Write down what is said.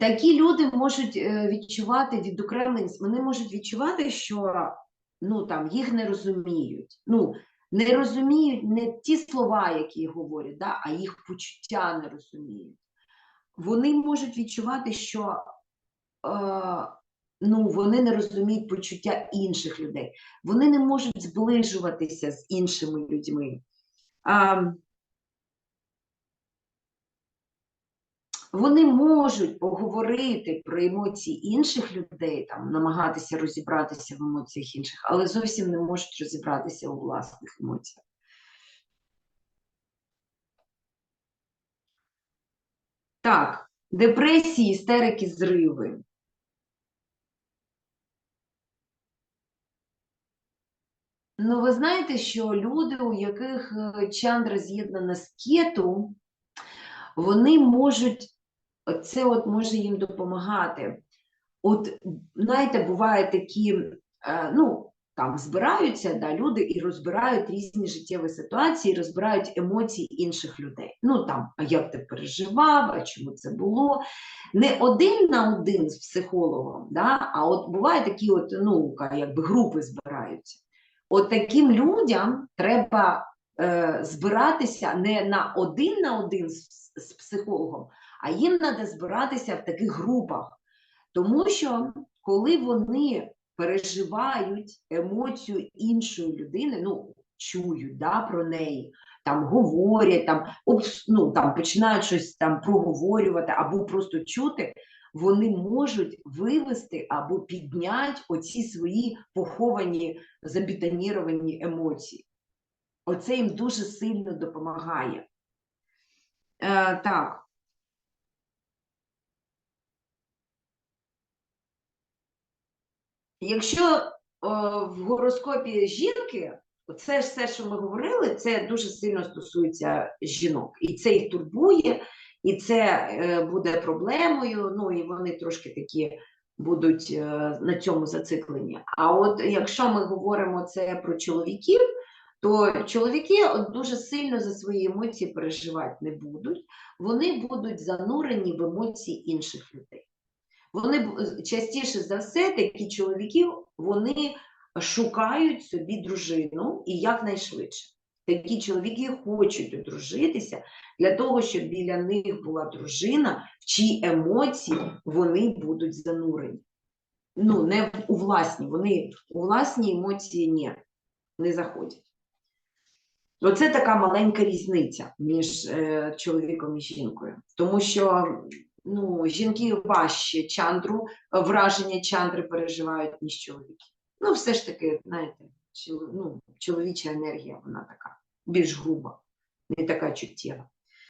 такі люди можуть е, відчувати відокремленість, вони можуть відчувати, що ну, там, їх не розуміють. Ну, не розуміють не ті слова, які говорять, да, а їх почуття не розуміють. Вони можуть відчувати, що е, ну, вони не розуміють почуття інших людей. Вони не можуть зближуватися з іншими людьми. А, вони можуть поговорити про емоції інших людей, там, намагатися розібратися в емоціях інших, але зовсім не можуть розібратися у власних емоціях. Так, депресії, істерики, зриви. Ну, ви знаєте, що люди, у яких е, чандра з'єднана з кету, вони можуть, це от може їм допомагати. От, знаєте, бувають такі, е, ну, там збираються да, люди і розбирають різні життєві ситуації, розбирають емоції інших людей. Ну там, а як ти переживав, а чому це було? Не один на один з психологом, да, а от бувають такі от, ну, якби групи збираються. От таким людям треба е, збиратися не на один на один з, з психологом, а їм треба збиратися в таких групах. Тому що коли вони переживають емоцію іншої людини, ну, чують да, про неї, там говорять, там, ну, там починають щось там проговорювати або просто чути, вони можуть вивести або підняти оці свої поховані, забітоніровані емоції. Оце їм дуже сильно допомагає. Е, Так. Якщо в гороскопі жінки, це все, що ми говорили, це дуже сильно стосується жінок. І це їх турбує, і це е, буде проблемою. Ну і вони трошки такі будуть е, на цьому зациклені. А от якщо ми говоримо це про чоловіків, то чоловіки от дуже сильно за свої емоції переживати не будуть, вони будуть занурені в емоції інших людей. Вони частіше за все, такі чоловіки, вони шукають собі дружину і якнайшвидше. Такі чоловіки хочуть одружитися для того, щоб біля них була дружина, в чиї емоції вони будуть занурені. Ну, не у власні, вони у власні емоції ні, не заходять. Оце така маленька різниця між е, чоловіком і жінкою. Тому що ну, жінки важче чандру, враження чандри переживають, ніж чоловіки. Ну, все ж таки, знаєте, ну, чоловіча енергія, вона така більш груба, не така чуттєва.